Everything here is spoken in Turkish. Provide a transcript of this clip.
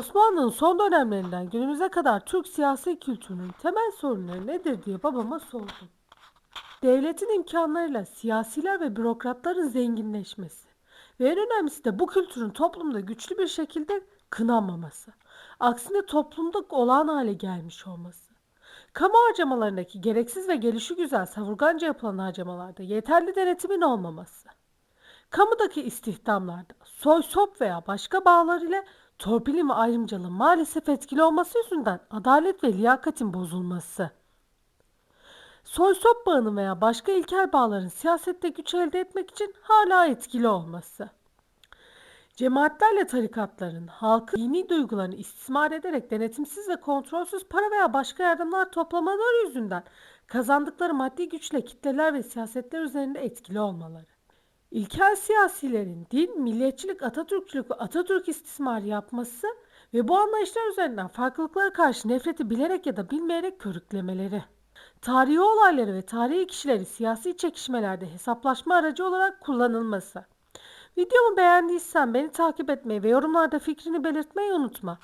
Osmanlı'nın son dönemlerinden günümüze kadar Türk siyasi kültürünün temel sorunları nedir diye babama sordum. Devletin imkanlarıyla siyasiler ve bürokratların zenginleşmesi ve en önemlisi de bu kültürün toplumda güçlü bir şekilde kınanmaması. Aksine toplumda olağan hale gelmiş olması. Kamu harcamalarındaki gereksiz ve gelişigüzel savurganca yapılan harcamalarda yeterli denetimin olmaması. Kamudaki istihdamlarda soy sop veya başka bağlar ile torpilin ve ayrımcılığın maalesef etkili olması yüzünden adalet ve liyakatin bozulması. Soy sop bağının veya başka ilkel bağların siyasette güç elde etmek için hala etkili olması. Cemaatlerle tarikatların halkın dini duygularını istismar ederek denetimsiz ve kontrolsüz para veya başka yardımlar toplamaları yüzünden kazandıkları maddi güçle kitleler ve siyasetler üzerinde etkili olmaları. İlkel siyasilerin din, milliyetçilik, Atatürkçülük ve Atatürk istismarı yapması ve bu anlayışlar üzerinden farklılıklara karşı nefreti bilerek ya da bilmeyerek körüklemeleri. Tarihi olayları ve tarihi kişileri siyasi çekişmelerde hesaplaşma aracı olarak kullanılması. Videomu beğendiysen beni takip etmeyi ve yorumlarda fikrini belirtmeyi unutma.